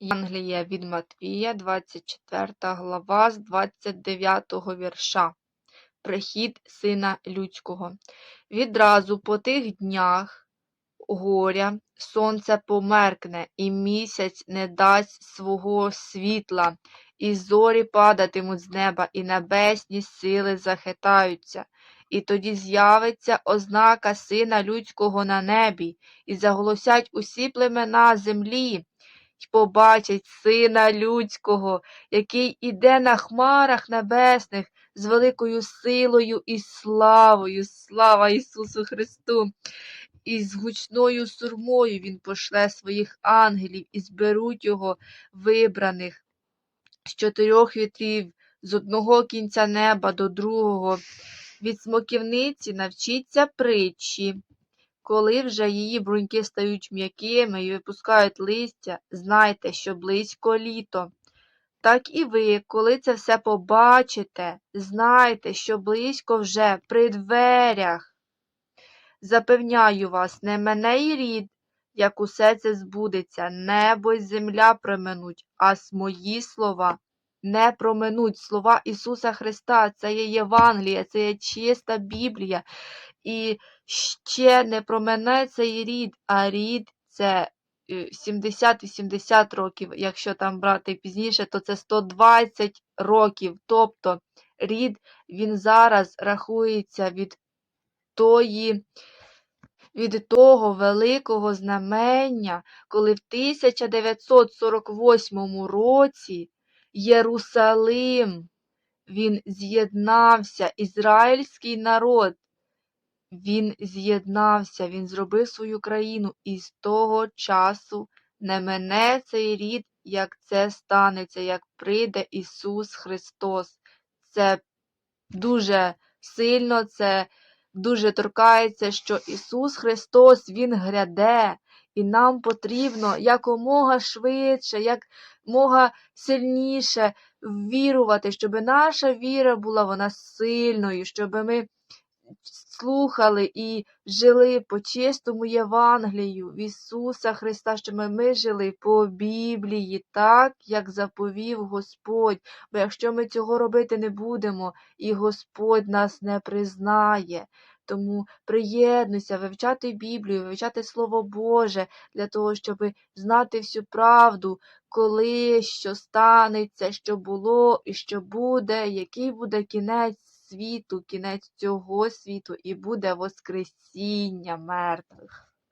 Євангелія від Матвія, 24 глава, з 29 вірша. Прихід Сина Людського. Відразу по тих днях горя сонце померкне, і місяць не дасть свого світла, і зорі падатимуть з неба, і небесні сили захитаються. І тоді з'явиться ознака Сина Людського на небі, і заголосять усі племена землі, й побачать Сина Людського, який іде на хмарах небесних з великою силою і славою. Слава Ісусу Христу! І з гучною сурмою Він пошле своїх ангелів і зберуть його вибраних з чотирьох вітрів, з одного кінця неба до другого. Від смоківниці навчіться притчі. Коли вже її бруньки стають м'якими і випускають листя, знайте, що близько літо. Так і ви, коли це все побачите, знайте, що близько вже при дверях. Запевняю вас, не мене й рід, як усе це збудеться, небо й земля проминуть, а мої слова не проминуть. Слова Ісуса Христа, це є Євангелія, це є чиста Біблія. І ще не промине цей рід, а рід це 70-80 років, якщо там брати пізніше, то це 120 років. Тобто рід він зараз рахується від тої. Від того великого знамення, коли в 1948 році Єрусалим. Він з'єднався, ізраїльський народ, він з'єднався, він зробив свою країну, і з того часу не мене цей рід, як це станеться, як прийде Ісус Христос. Це дуже сильно, це дуже торкається, що Ісус Христос, Він гряде, і нам потрібно якомога швидше, якомога сильніше вірувати, щоб наша віра була вона сильною, щоб ми слухали і жили по чистому Євангелію в Ісуса Христа, щоб ми жили по Біблії, так, як заповів Господь. Бо якщо ми цього робити не будемо, і Господь нас не признає. Тому приєднуйся, вивчати Біблію, вивчати Слово Боже для того, щоб знати всю правду, коли що станеться, що було і що буде, який буде кінець світу, кінець цього світу, і буде Воскресіння мертвих.